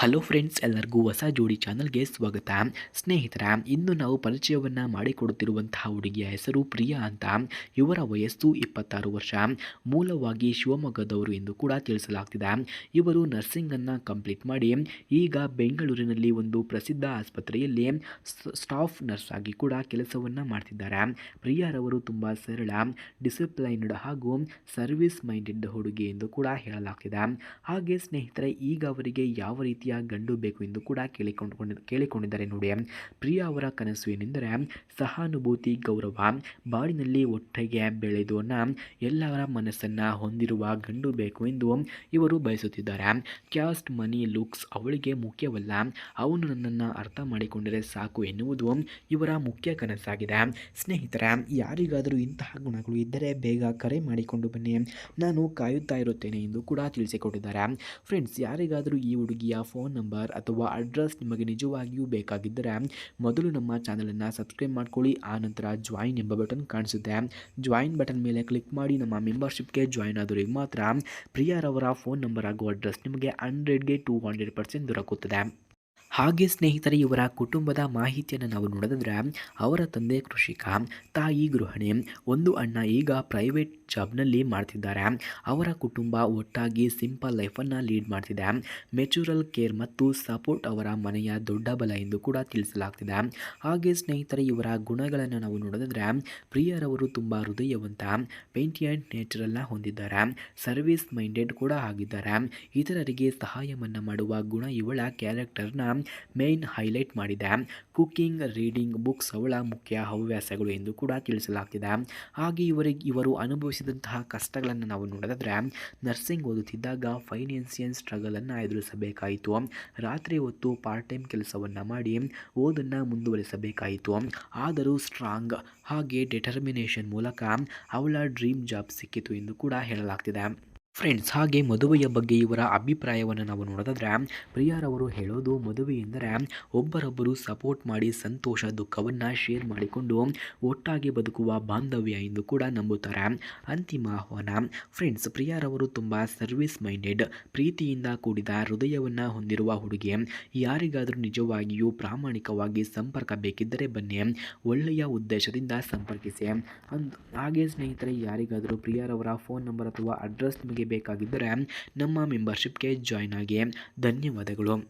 Hello friends ಎಲ್ಲರಿಗೂ ಹೊಸ ಜೋಡಿ ಚಾನಲ್ಗೆ ಸ್ವಾಗತ. ಸ್ನೇಹಿತರ, ಇಂದು ನಾವು ಪರಿಚಯವನ್ನು ಮಾಡಿಕೊಡುತ್ತಿರುವಂತಹ ಹುಡುಗಿಯ ಹೆಸರು ಪ್ರಿಯಾ ಅಂತ. ಇವರ ವಯಸ್ಸು ಇಪ್ಪತ್ತಾರು ವರ್ಷ. ಮೂಲವಾಗಿ ಶಿವಮೊಗ್ಗದವರು ಎಂದು ಕೂಡ ತಿಳಿಸಲಾಗ್ತಿದೆ. ಇವರು ನರ್ಸಿಂಗನ್ನು ಕಂಪ್ಲೀಟ್ ಮಾಡಿ ಈಗ ಬೆಂಗಳೂರಿನಲ್ಲಿ ಒಂದು ಪ್ರಸಿದ್ಧ ಆಸ್ಪತ್ರೆಯಲ್ಲಿ ಸ್ಟಾಫ್ ನರ್ಸ್ ಆಗಿ ಕೂಡ ಕೆಲಸವನ್ನು ಮಾಡ್ತಿದ್ದಾರೆ. ಪ್ರಿಯಾರವರು ತುಂಬ ಸರಳ ಡಿಸಿಪ್ಲೈನ್ಡ್ ಹಾಗೂ ಸರ್ವಿಸ್ ಮೈಂಡೆಡ್ ಹುಡುಗಿ ಎಂದು ಕೂಡ ಹೇಳಲಾಗ್ತಿದೆ. ಹಾಗೆ ಸ್ನೇಹಿತರೆ, ಈಗ ಅವರಿಗೆ ಯಾವ ರೀತಿಯ ಗಂಡು ಬೇಕು ಎಂದು ಕೂಡ ಕೇಳಿಕೊಂಡು ಕೇಳಿಕೊಂಡಿದ್ದಾರೆ ನೋಡಿ. ಪ್ರಿಯಾ ಅವರ ಕನಸು ಏನೆಂದರೆ, ಸಹಾನುಭೂತಿ, ಗೌರವ, ಬಾಳಿನಲ್ಲಿ ಒಟ್ಟಿಗೆ ಬೆಳೆದೋನ ಎಲ್ಲರ ಮನಸ್ಸನ್ನು ಹೊಂದಿರುವ ಗಂಡು ಬೇಕು ಎಂದು ಇವರು ಬಯಸುತ್ತಿದ್ದಾರೆ. ಕ್ಯಾಸ್ಟ್ ಮನಿ ಲುಕ್ಸ್ ಅವಳಿಗೆ ಮುಖ್ಯವಲ್ಲ. ಅವನು ನನ್ನನ್ನು ಅರ್ಥ ಮಾಡಿಕೊಂಡರೆ ಸಾಕು ಎನ್ನುವುದು ಇವರ ಮುಖ್ಯ ಕನಸಾಗಿದೆ. ಸ್ನೇಹಿತರ, ಯಾರಿಗಾದರೂ ಇಂತಹ ಗುಣಗಳು ಇದ್ದರೆ ಬೇಗ ಕರೆ ಮಾಡಿಕೊಂಡು ಬನ್ನಿ. ನಾನು ಕಾಯುತ್ತಾ ಇರುತ್ತೇನೆ ಎಂದು ಕೂಡ ತಿಳಿಸಿಕೊಟ್ಟಿದ್ದಾರೆ. ಫ್ರೆಂಡ್ಸ್, ಯಾರಿಗಾದರೂ ಈ ಹುಡುಗಿಯ ಫೋನ್ ನಂಬರ್ ಅಥವಾ ಅಡ್ರೆಸ್ ನಿಮಗೆ ನಿಜವಾಗಿಯೂ ಬೇಕಾಗಿದ್ದರೆ ಮೊದಲು ನಮ್ಮ ಚಾನಲನ್ನು ಸಬ್ಸ್ಕ್ರೈಬ್ ಮಾಡ್ಕೊಳ್ಳಿ, ಆ ನಂತರ ಜಾಯಿನ್ ಎಂಬ ಬಟನ್ ಕಾಣಿಸುತ್ತೆ. ಜಾಯಿನ್ ಬಟನ್ ಮೇಲೆ ಕ್ಲಿಕ್ ಮಾಡಿ ನಮ್ಮ ಮೆಂಬರ್ಶಿಪ್ಗೆ ಜಾಯಿನ್ ಆದವರಿಗೆ ಮಾತ್ರ ಪ್ರಿಯರವರ ಫೋನ್ ನಂಬರ್ ಹಾಗೂ ಅಡ್ರೆಸ್ ನಿಮಗೆ ಹಂಡ್ರೆಡ್ಗೆ ಟೂ ಹಂಡ್ರೆಡ್ ಪರ್ಸೆಂಟ್ ದೊರಕುತ್ತದೆ. ಹಾಗೆ ಸ್ನೇಹಿತರೆ, ಇವರ ಕುಟುಂಬದ ಮಾಹಿತಿಯನ್ನು ನಾವು ನೋಡಿದ್ರೆ, ಅವರ ತಂದೆ ಕೃಷಿಕ, ತಾಯಿ ಗೃಹಿಣಿ, ಒಂದು ಅಣ್ಣ ಈಗ ಪ್ರೈವೇಟ್ ಜಾಬ್ನಲ್ಲಿ ಮಾಡ್ತಿದ್ದಾರೆ. ಅವರ ಕುಟುಂಬ ಒಟ್ಟಾಗಿ ಸಿಂಪಲ್ ಲೈಫನ್ನು ಲೀಡ್ ಮಾಡ್ತಿದೆ. ಮೆಚುರಲ್ ಕೇರ್ ಮತ್ತು ಸಪೋರ್ಟ್ ಅವರ ಮನೆಯ ದೊಡ್ಡ ಬಲ ಎಂದು ಕೂಡ ತಿಳಿಸಲಾಗ್ತಿದೆ. ಹಾಗೆ ಸ್ನೇಹಿತರೆ, ಇವರ ಗುಣಗಳನ್ನು ನಾವು ನೋಡಿದ್ರೆ, ಪ್ರಿಯರವರು ತುಂಬ ಹೃದಯವಂತ ಪೇಂಟಿ ಆ್ಯಂಡ್ ನೇಚರಲ್ನ ಹೊಂದಿದ್ದಾರೆ. ಸರ್ವಿಸ್ ಮೈಂಡೆಡ್ ಕೂಡ ಆಗಿದ್ದಾರೆ. ಇತರರಿಗೆ ಸಹಾಯವನ್ನು ಮಾಡುವ ಗುಣ ಇವಳ ಕ್ಯಾರೆಕ್ಟರ್ನ ಮೇನ್ ಹೈಲೈಟ್ ಮಾಡಿದೆ. ಕುಕಿಂಗ್ ರೀಡಿಂಗ್ ಬುಕ್ಸ್ ಅವಳ ಮುಖ್ಯ ಹವ್ಯಾಸಗಳು ಎಂದು ಕೂಡ ತಿಳಿಸಲಾಗ್ತಿದೆ. ಹಾಗೆ ಇವರಿಗೆ ಇವರು ಅನುಭವಿಸಿದಂತಹ ಕಷ್ಟಗಳನ್ನು ನಾವು ನೋಡೋದಾದರೆ ನರ್ಸಿಂಗ್ ಓದುತ್ತಿದ್ದಾಗ ಫೈನಾನ್ಸಿಯಲ್ ಸ್ಟ್ರಗಲನ್ನು ಎದುರಿಸಬೇಕಾಯಿತು. ರಾತ್ರಿ ಹೊತ್ತು ಪಾರ್ಟ್ ಟೈಮ್ ಕೆಲಸವನ್ನು ಮಾಡಿ ಓದನ್ನು ಮುಂದುವರಿಸಬೇಕಾಯಿತು. ಆದರೂ ಸ್ಟ್ರಾಂಗ್ ಹಾಗೆ ಡಿಟರ್ಮಿನೇಷನ್ ಮೂಲಕ ಅವಳ ಡ್ರೀಮ್ ಜಾಬ್ ಸಿಕ್ಕಿತು ಎಂದು ಕೂಡ ಹೇಳಲಾಗ್ತಿದೆ. ಫ್ರೆಂಡ್ಸ್, ಹಾಗೆ ಮದುವೆಯ ಬಗ್ಗೆ ಇವರ ಅಭಿಪ್ರಾಯವನ್ನು ನಾವು ನೋಡೋದಾದ್ರೆ ಪ್ರಿಯಾರವರು ಹೇಳೋದು ಮದುವೆ ಎಂದರೆ ಒಬ್ಬರೊಬ್ಬರು ಸಪೋರ್ಟ್ ಮಾಡಿ ಸಂತೋಷ, ದುಃಖವನ್ನು ಶೇರ್ ಮಾಡಿಕೊಂಡು ಒಟ್ಟಾಗಿ ಬದುಕುವ ಬಾಂಧವ್ಯ ಎಂದು ಕೂಡ ನಂಬುತ್ತಾರೆ. ಅಂತಿಮ ಆಹ್ವಾನ. ಫ್ರೆಂಡ್ಸ್ ಪ್ರಿಯಾರವರು ತುಂಬ ಸರ್ವಿಸ್ ಮೈಂಡೆಡ್ ಪ್ರೀತಿಯಿಂದ ಕೂಡಿದ ಹೃದಯವನ್ನು ಹೊಂದಿರುವ ಹುಡುಗಿ. ಯಾರಿಗಾದರೂ ನಿಜವಾಗಿಯೂ ಪ್ರಾಮಾಣಿಕವಾಗಿ ಸಂಪರ್ಕ ಬೇಕಿದ್ದರೆ ಬನ್ನಿ. ಒಳ್ಳೆಯ ಉದ್ದೇಶದಿಂದ ಸಂಪರ್ಕಿಸಿ. ಅಂದ್, ಹಾಗೆ ಸ್ನೇಹಿತರೆ, ಯಾರಿಗಾದರೂ ಪ್ರಿಯಾರವರ ಫೋನ್ ನಂಬರ್ ಅಥವಾ ಅಡ್ರೆಸ್ ಬೇಕಾಗಿದ್ದರೆ ನಮ್ಮ ಮೆಂಬರ್ಶಿಪ್ಗೆ ಜಾಯ್ನ್ ಆಗಿ ಧನ್ಯವಾದಗಳು.